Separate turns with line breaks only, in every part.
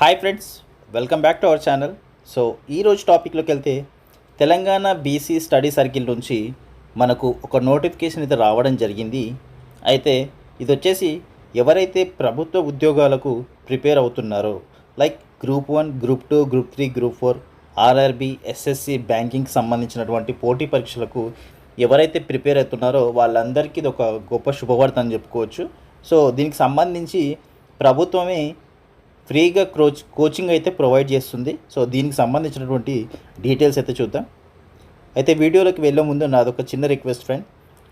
Hi friends welcome back to our channel so ఈరోజు టాపిక్లోకి వెళ్తే తెలంగాణ బీసీ స్టడీ సర్కిల్ నుంచి మనకు ఒక నోటిఫికేషన్ అయితే రావడం జరిగింది. అయితే ఇది వచ్చేసి ఎవరైతే ప్రభుత్వ ఉద్యోగాలకు ప్రిపేర్ అవుతున్నారో like group one group two group three group four RRB SSC బ్యాంకింగ్కి సంబంధించినటువంటి పోటీ పరీక్షలకు ఎవరైతే ప్రిపేర్ అవుతున్నారో వాళ్ళందరికీ ఇది ఒక గొప్ప శుభవార్త అని చెప్పుకోవచ్చు. సో దీనికి సంబంధించి ప్రభుత్వమే ఫ్రీగా కోచ్ కోచింగ్ అయితే ప్రొవైడ్ చేస్తుంది. సో దీనికి సంబంధించినటువంటి డీటెయిల్స్ అయితే చూద్దాం. అయితే వీడియోలోకి వెళ్ళే ముందు నాదొక చిన్న రిక్వెస్ట్ ఫ్రెండ్.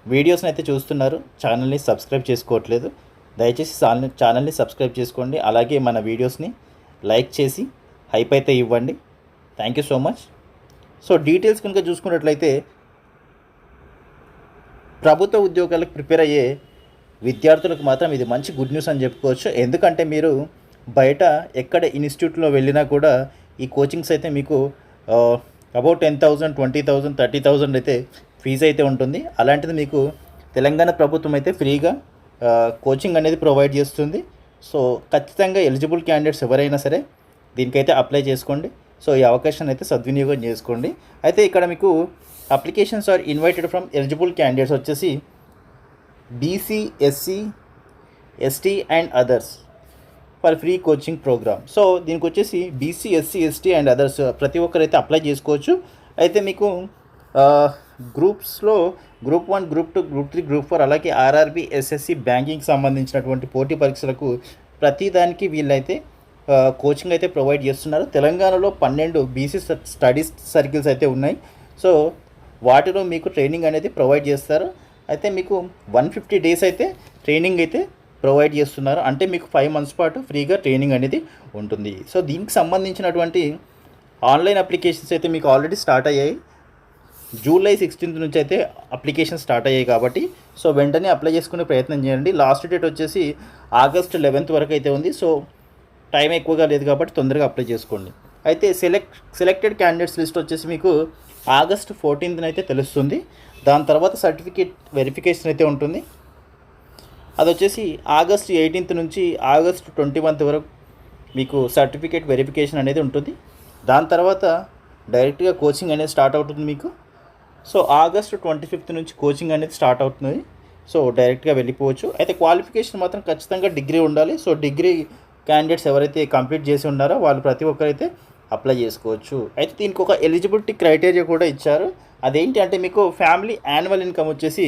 వీడియోస్ని అయితే చూస్తున్నారు ఛానల్ని సబ్స్క్రైబ్ చేసుకోవట్లేదు. దయచేసి ఛానల్ని సబ్స్క్రైబ్ చేసుకోండి. అలాగే మన వీడియోస్ని లైక్ చేసి హైప్ అయితే ఇవ్వండి. Thank you so much. So details కనుక చూసుకున్నట్లయితే ప్రభుత్వ ఉద్యోగాలకు ప్రిపేర్ అయ్యే విద్యార్థులకు మాత్రం ఇది మంచి గుడ్ న్యూస్ అని చెప్పుకోవచ్చు. ఎందుకంటే మీరు బయట ఎక్కడ ఇన్స్టిట్యూట్లో వెళ్ళినా కూడా ఈ కోచింగ్స్ అయితే మీకు about ten thousand twenty thousand thirty thousand అయితే ఫీజు అయితే ఉంటుంది. అలాంటిది మీకు తెలంగాణ ప్రభుత్వం అయితే ఫ్రీగా కోచింగ్ అనేది ప్రొవైడ్ చేస్తుంది. సో ఖచ్చితంగా ఎలిజిబుల్ క్యాండిడేట్స్ ఎవరైనా సరే దీనికైతే అప్లై చేసుకోండి. సో ఈ అవకాశాన్ని అయితే సద్వినియోగం చేసుకోండి. అయితే ఇక్కడ మీకు applications are invited from eligible candidates వచ్చేసి BC SC ST and others. For free coaching program so దీనికి వచ్చేసి BC SC ST and others ప్రతి ఒక్కరైతే అప్లై చేసుకోవచ్చు. అయితే మీకు గ్రూప్స్లో group one group two group three group four అలాగే ఆర్ఆర్బి ఎస్ఎస్సి బ్యాంకింగ్ సంబంధించినటువంటి పోటీ పరీక్షలకు ప్రతి దానికి వీళ్ళైతే uh, కోచింగ్ అయితే ప్రొవైడ్ చేస్తున్నారు. తెలంగాణలో పన్నెండు బీసీ స్టడీస్ సర్కిల్స్ అయితే ఉన్నాయి. సో వాటిలో మీకు ట్రైనింగ్ అనేది ప్రొవైడ్ చేస్తారు. అయితే మీకు వన్ ఫిఫ్టీ డేస్ అయితే ట్రైనింగ్ అయితే ప్రొవైడ్ చేస్తున్నారు. అంటే మీకు ఫైవ్ మంత్స్ పాటు ఫ్రీగా ట్రైనింగ్ అనేది ఉంటుంది. సో దీనికి సంబంధించినటువంటి ఆన్లైన్ అప్లికేషన్స్ అయితే మీకు ఆల్రెడీ స్టార్ట్ అయ్యాయి. జూలై సిక్స్టీన్త్ నుంచి అయితే అప్లికేషన్ స్టార్ట్ అయ్యాయి కాబట్టి సో వెంటనే అప్లై చేసుకునే ప్రయత్నం చేయండి. లాస్ట్ డేట్ వచ్చేసి ఆగస్ట్ లెవెన్త్ వరకు అయితే ఉంది. సో టైం ఎక్కువగా లేదు కాబట్టి తొందరగా అప్లై చేసుకోండి. అయితే సెలెక్ట్ సెలెక్టెడ్ క్యాండిడేట్స్ లిస్ట్ వచ్చేసి మీకు ఆగస్ట్ ఫోర్టీన్త్న అయితే తెలుస్తుంది. దాని తర్వాత సర్టిఫికేట్ వెరిఫికేషన్ అయితే ఉంటుంది. అది వచ్చేసి ఆగస్ట్ ఎయిటీన్త్ నుంచి ఆగస్ట్ ట్వంటీ వన్త్ వరకు మీకు సర్టిఫికేట్ వెరిఫికేషన్ అనేది ఉంటుంది. దాని తర్వాత డైరెక్ట్గా కోచింగ్ అనేది స్టార్ట్ అవుతుంది మీకు. సో ఆగస్ట్ ట్వంటీ ఫిఫ్త్ నుంచి కోచింగ్ అనేది స్టార్ట్ అవుతుంది. సో డైరెక్ట్గా వెళ్ళిపోవచ్చు. అయితే క్వాలిఫికేషన్ మాత్రం ఖచ్చితంగా డిగ్రీ ఉండాలి. సో డిగ్రీ క్యాండిడేట్స్ ఎవరైతే కంప్లీట్ చేసి ఉన్నారో వాళ్ళు ప్రతి ఒక్కరైతే అప్లై చేసుకోవచ్చు. అయితే దీనికి ఒక ఎలిజిబిలిటీ క్రైటీరియా కూడా ఇచ్చారు. అదేంటి అంటే మీకు ఫ్యామిలీ యాన్యువల్ ఇన్కమ్ వచ్చేసి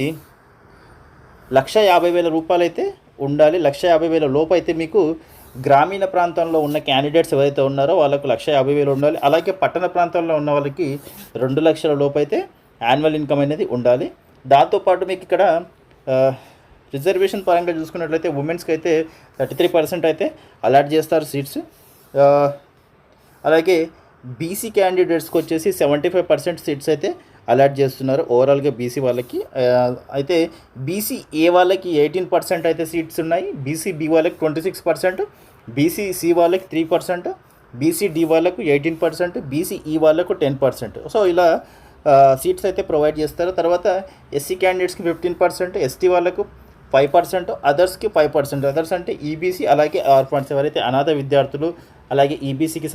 లక్ష యాభై వేల రూపాయలు అయితే ఉండాలి. లక్ష యాభై వేల లోపు అయితే మీకు గ్రామీణ ప్రాంతంలో ఉన్న క్యాండిడేట్స్ ఎవరైతే ఉన్నారో వాళ్ళకు లక్ష యాభై వేలు ఉండాలి. అలాగే పట్టణ ప్రాంతంలో ఉన్న వాళ్ళకి రెండు లక్షల లోపు అయితే యాన్యువల్ ఇన్కమ్ అనేది ఉండాలి. దాంతోపాటు మీకు ఇక్కడ రిజర్వేషన్ పరంగా చూసుకున్నట్లయితే ఉమెన్స్కి అయితే థర్టీ త్రీ పర్సెంట్ అయితే అలాట్ చేస్తారు సీట్స్ అలాగే బీసీ క్యాండిడేట్స్కి వచ్చేసి సెవెంటీ ఫైవ్ పర్సెంట్ సీట్స్ అయితే అలాట్ చేస్తున్నారు. ఓవరాల్గా బీసీ వాళ్ళకి అయితే బీసీ ఏ వాళ్ళకి ఎయిటీన్ పర్సెంట్ అయితే సీట్స్ ఉన్నాయి. బీసీ బి వాళ్ళకి twenty six percent BC C వాళ్ళకి త్రీ పర్సెంట్ బీసీ డి వాళ్ళకు ఎయిటీన్ పర్సెంట్ బీసీ ఈ వాళ్ళకు టెన్ పర్సెంట్ సో ఇలా సీట్స్ అయితే ప్రొవైడ్ చేస్తారు. తర్వాత ఎస్సీ క్యాండిడేట్స్కి ఫిఫ్టీన్ పర్సెంట్ ఎస్టీ వాళ్ళకు five percent అదర్స్కి five percent others అంటే ఈబీసీ అలాగే ఆర్ఫాన్స్ ఎవరైతే అనాథ విద్యార్థులు అలాగే ఈబీసీకి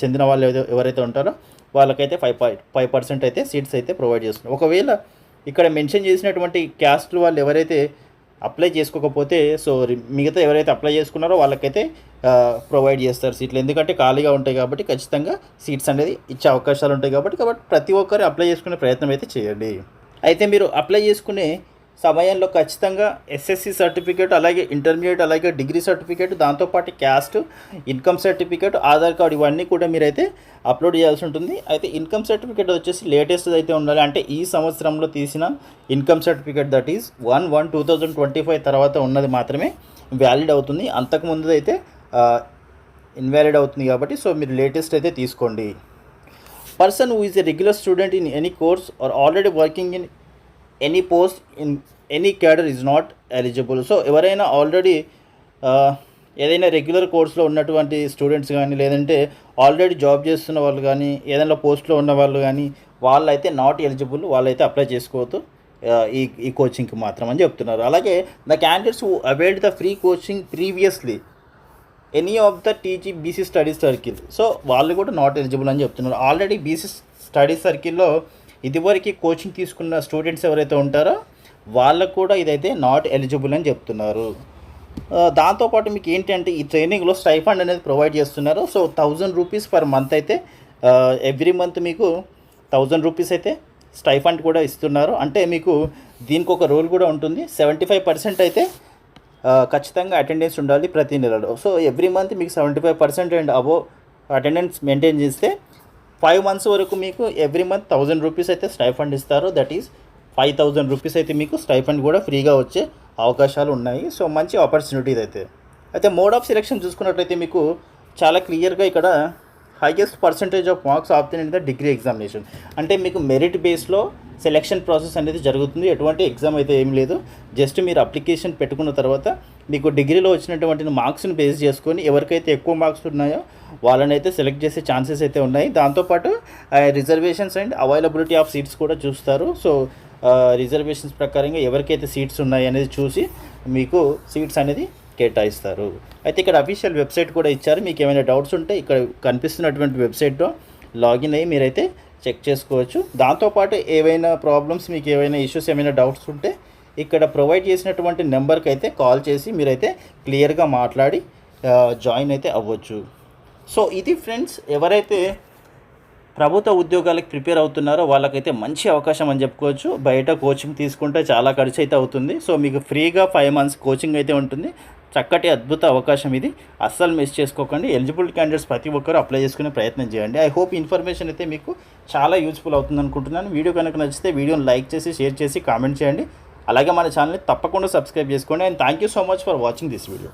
చెందిన వాళ్ళు ఏదో- ఎవరైతే ఉంటారో వాళ్ళకైతే ఫైవ్ ఫైవ్ పర్సెంట్ అయితే సీట్స్ అయితే ప్రొవైడ్ చేస్తున్నారు. ఒకవేళ ఇక్కడ మెన్షన్ చేసినటువంటి క్యాస్ట్ వాళ్ళు ఎవరైతే అప్లై చేసుకోకపోతే సో మిగతా ఎవరైతే అప్లై చేసుకున్నారో వాళ్ళకైతే ప్రొవైడ్ చేస్తారు సీట్లు ఎందుకంటే ఖాళీగా ఉంటాయి కాబట్టి ఖచ్చితంగా సీట్స్ అనేది ఇచ్చే అవకాశాలు ఉంటాయి కాబట్టి కాబట్టి ప్రతి ఒక్కరు అప్లై చేసుకునే ప్రయత్నం అయితే చేయండి. అయితే మీరు అప్లై చేసుకునే సమయంలో ఖచ్చితంగా ఎస్ఎస్సి సర్టిఫికేట్ అలాగే ఇంటర్మీడియట్ అలాగే డిగ్రీ సర్టిఫికేట్ దాంతోపాటు caste income certificate Aadhaar card ఇవన్నీ కూడా మీరైతే అప్లోడ్ చేయాల్సి ఉంటుంది. అయితే ఇన్కమ్ సర్టిఫికేట్ వచ్చేసి లేటెస్ట్ అయితే ఉండాలి. అంటే ఈ సంవత్సరంలో తీసిన income certificate that is one one two thousand twenty five తర్వాత ఉన్నది మాత్రమే వ్యాలిడ్ అవుతుంది. అంతకుముందు అయితే ఇన్వాలిడ్ అవుతుంది కాబట్టి సో మీరు లేటెస్ట్ అయితే తీసుకోండి. Person who is a regular student in any course or already working in any post in any cadre is not eligible so ఎవరైనా ఆల్రెడీ uh, ఏదైనా రెగ్యులర్ కోర్స్లో ఉన్నటువంటి స్టూడెంట్స్ కానీ లేదంటే ఆల్రెడీ జాబ్ చేస్తున్న వాళ్ళు కానీ ఏదైనా పోస్ట్లో ఉన్న వాళ్ళు కానీ వాళ్ళైతే నాట్ ఎలిజిబుల్ వాళ్ళైతే అప్లై చేసుకోవద్దు. Uh, ఈ ఈ కోచింగ్కి మాత్రం అని చెప్తున్నారు. అలాగే the candidates who availed the free coaching previously any of the TG BC study circle so వాళ్ళు కూడా నాట్ ఎలిజిబుల్ అని చెప్తున్నారు. ఆల్రెడీ బీసీ స్టడీ సర్కిల్లో ఇదివరకు కోచింగ్ తీసుకున్న స్టూడెంట్స్ ఎవరైతే ఉంటారో వాళ్ళకు కూడా ఇదైతే నాట్ ఎలిజిబుల్ అని చెప్తున్నారు. దాంతోపాటు మీకు ఏంటంటే ఈ ట్రైనింగ్లో స్టైఫండ్ అనేది ప్రొవైడ్ చేస్తున్నారు. So thousand rupees per month అయితే ఎవ్రీ మంత్ మీకు థౌజండ్ రూపీస్ అయితే స్టైఫండ్ కూడా ఇస్తున్నారు. అంటే మీకు దీనికి ఒక రూల్ కూడా ఉంటుంది. సెవెంటీ ఫైవ్ పర్సెంట్ అయితే ఖచ్చితంగా అటెండెన్స్ ఉండాలి ప్రతి నెలలో. సో ఎవ్రీ మంత్ మీకు seventy five percent and above attendance maintain చేస్తే ఫైవ్ మంత్స్ వరకు మీకు ఎవ్రీ మంత్ థౌజండ్ రూపీస్ అయితే స్టైఫండ్ ఇస్తారు. That is five thousand rupees అయితే మీకు స్టైఫండ్ కూడా ఫ్రీగా వచ్చే అవకాశాలు ఉన్నాయి. సో మంచి ఆపర్చునిటీ అయితే. అయితే మోడ్ ఆఫ్ సెలెక్షన్ చూసుకున్నట్లయితే మీకు చాలా క్లియర్గా ఇక్కడ highest percentage of marks option in the degree examination అంటే మీకు మెరిట్ బేస్లో సెలెక్షన్ ప్రాసెస్ అనేది జరుగుతుంది. ఎటువంటి ఎగ్జామ్ అయితే ఏం లేదు. జస్ట్ మీరు అప్లికేషన్ పెట్టుకున్న తర్వాత మీకు డిగ్రీలో వచ్చినటువంటి మార్క్స్ని బేస్ చేసుకొని ఎవరికైతే ఎక్కువ మార్క్స్ ఉన్నాయో వాళ్ళని అయితే సెలెక్ట్ చేసే ఛాన్సెస్ అయితే ఉన్నాయి. దాంతోపాటు reservations and availability of seats కూడా చూస్తారు. సో రిజర్వేషన్స్ ప్రకారంగా ఎవరికైతే సీట్స్ ఉన్నాయి అనేది చూసి మీకు సీట్స్ అనేది కేటాయిస్తారు. అయితే ఇక్కడ అఫీషియల్ వెబ్సైట్ కూడా ఇచ్చారు. మీకు ఏమైనా డౌట్స్ ఉంటే ఇక్కడ కనిపిస్తున్నటువంటి వెబ్సైట్లో లాగిన్ అయ్యి మీరైతే చెక్ చేసుకోవచ్చు. దాంతోపాటు ఏవైనా ప్రాబ్లమ్స్ మీకు ఏవైనా ఇష్యూస్ ఏమైనా డౌట్స్ ఉంటే ఇక్కడ ప్రొవైడ్ చేసినటువంటి నెంబర్కి అయితే కాల్ చేసి మీరైతే క్లియర్గా మాట్లాడి జాయిన్ అయితే అవ్వచ్చు. సో ఇది ఫ్రెండ్స్ ఎవరైతే ప్రభుత్వ ఉద్యోగాలకు ప్రిపేర్ అవుతున్నారో వాళ్ళకైతే మంచి అవకాశం అని చెప్పుకోవచ్చు. బయట కోచింగ్ తీసుకుంటే చాలా ఖర్చు అయితే అవుతుంది. సో మీకు ఫ్రీగా ఫైవ్ మంత్స్ కోచింగ్ అయితే ఉంటుంది. చక్కటి అద్భుత అవకాశం ఇది. అస్సలు మిస్ చేసుకోకండి. ఎలిజిబుల్ క్యాండిడేట్స్ ప్రతి ఒక్కరు అప్లై చేసుకునే ప్రయత్నం చేయండి. ఐ హోప్ ఇన్ఫర్మేషన్ అయితే మీకు చాలా యూజ్ఫుల్ అవుతుంది అనుకుంటున్నాను. వీడియో కనుక నచ్చితే వీడియోని లైక్ చేసి షేర్ చేసి కామెంట్ చేయండి. అలాగే మన ఛానల్ని తప్పకుండా సబ్స్క్రైబ్ చేసుకోండి. And thank you so much for watching this video